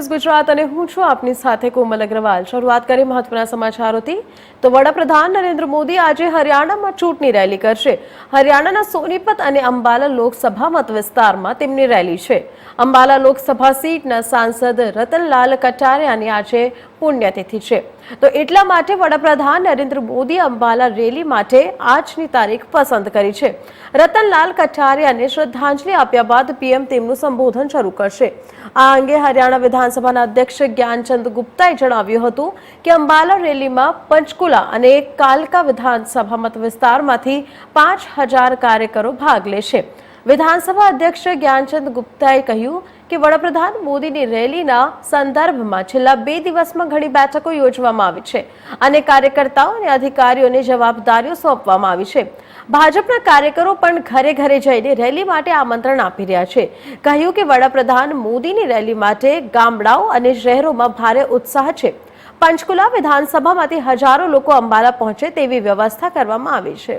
News Gujarat અને હું છું આપની સાથે કોમલ અગ્રવાલ. શરૂઆત કરી મહત્વના સમાચારોથી. તો વડાપ્રધાન નરેન્દ્ર મોદી આજે હરિયાણામાં ચૂંટણી રેલી કરશે. હરિયાણાના સોનીપત અને અંબાલા લોકસભા મત તેમની રેલી છે. અંબાલા લોકસભા સીટના સાંસદ રતનલાલ કટારિયાની આજે પુણ્યતિથિ છે. તો એટલા માટે વડાપ્રધાન નરેન્દ્ર મોદી અંબાલા રેલી માટે આજની તારીખ પસંદ કરી છે. રતનલાલ કટારિયાને શ્રદ્ધાંજલિ આપ્યા બાદ પીએમ તેમનું સંબોધન શરૂ કરશે. આ અંગે હરિયાણા વિધાનસભાના અધ્યક્ષ જ્ઞાનચંદ ગુપ્તાએ જણાવ્યું હતું કે અંબાલા રેલીમાં પંચકુલા અને કાલકા વિધાનસભા મત વિસ્તારમાંથી પાંચ કાર્યકરો ભાગ લેશે. વિધાનસભા અધ્યક્ષ જ્ઞાનચંદ ગુપ્તાએ કહ્યું કે વડાપ્રધાન મોદીની રેલીના સંદર્ભમાં છેલ્લા બે દિવસમાં ઘણી બેઠકો યોજવામાં આવી છે અને કાર્યકર્તાઓ અને અધિકારીઓને જવાબદારીઓ સોંપવામાં આવી છે. ભાજપના કાર્યકરો પણ ઘરે ઘરે જઈને રેલી માટે આમંત્રણ આપી રહ્યા છે. કહ્યું કે વડાપ્રધાન મોદીની રેલી માટે ગામડાઓ અને શહેરોમાં ભારે ઉત્સાહ છે. પંચકુલા વિધાનસભામાંથી હજારો લોકો અંબાલા પહોંચે તેવી વ્યવસ્થા કરવામાં આવી છે.